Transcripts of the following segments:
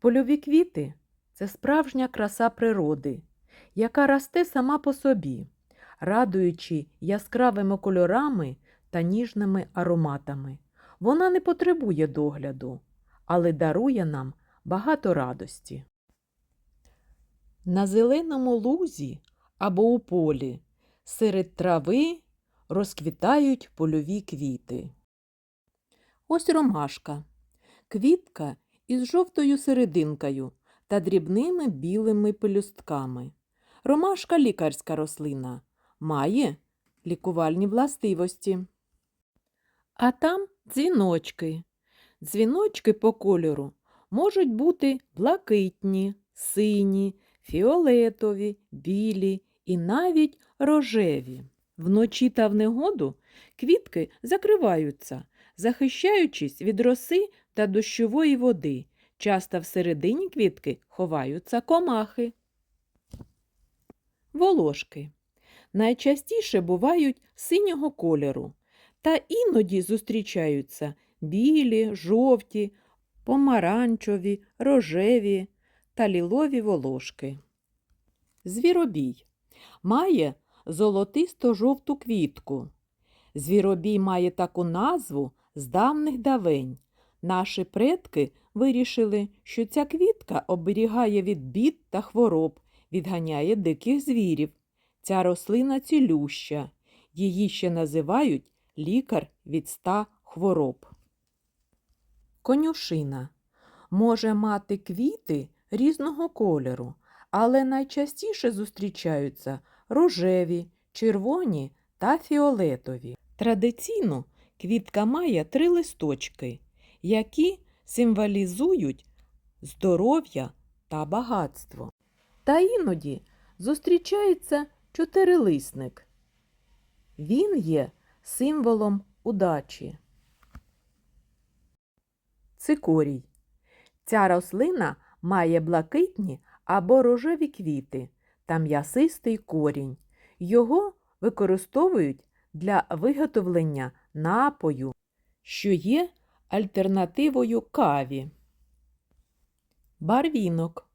Польові квіти це справжня краса природи, яка росте сама по собі, радуючи яскравими кольорами та ніжними ароматами. Вона не потребує догляду, але дарує нам багато радості. На зеленому лузі або у полі серед трави розквітають польові квіти. Ось ромашка, квітка із жовтою серединкою та дрібними білими пелюстками. Ромашка лікарська рослина, має лікувальні властивості. А там дзвіночки. Дзвіночки по кольору можуть бути блакитні, сині, фіолетові, білі і навіть рожеві. Вночі та в негоду квітки закриваються, захищаючись від роси та дощової води. Часто всередині квітки ховаються комахи. Волошки. Найчастіше бувають синього кольору, та іноді зустрічаються білі, жовті, помаранчеві, рожеві та лілові волошки. Звіробій має золотисто-жовту квітку. Звіробій має таку назву з давних давень. Наші предки вирішили, що ця квітка оберігає від бід та хвороб, відганяє диких звірів. Ця рослина цілюща. Її ще називають лікар від ста хвороб. Конюшина може мати квіти різного кольору, але найчастіше зустрічаються рожеві, червоні та фіолетові. Традиційно квітка має три листочки, які символізують здоров'я та багатство. Та іноді зустрічається чотирилисник. Він є символом удачі. Цикорій. Ця рослина має блакитні або рожеві квіти та м'ясистий корінь. Його використовують для виготовлення напою, що є альтернативою каві. Барвінок.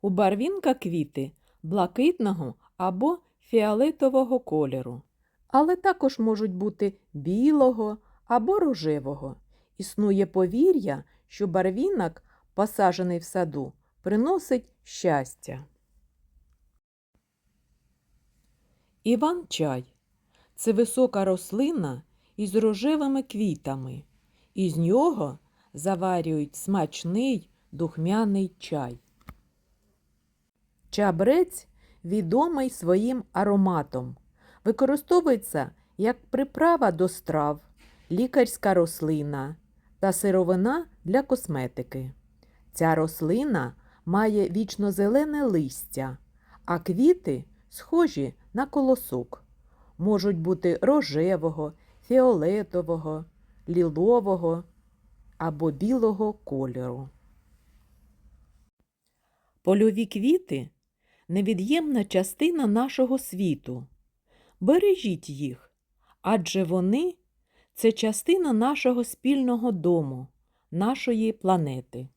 У барвінка квіти блакитного або фіолетового кольору, але також можуть бути білого або рожевого. Існує повір'я, що барвінок, посаджений в саду, приносить щастя. Іван-чай це висока рослина із рожевими квітами. Із нього заварюють смачний духмяний чай. Чабрець відомий своїм ароматом. Використовується як приправа до страв, лікарська рослина та сировина для косметики. Ця рослина має вічнозелене листя, а квіти схожі на колосок. Можуть бути рожевого, фіолетового, лілового або білого кольору. Польові квіти невід'ємна частина нашого світу. Бережіть їх, адже вони це частина нашого спільного дому, нашої планети.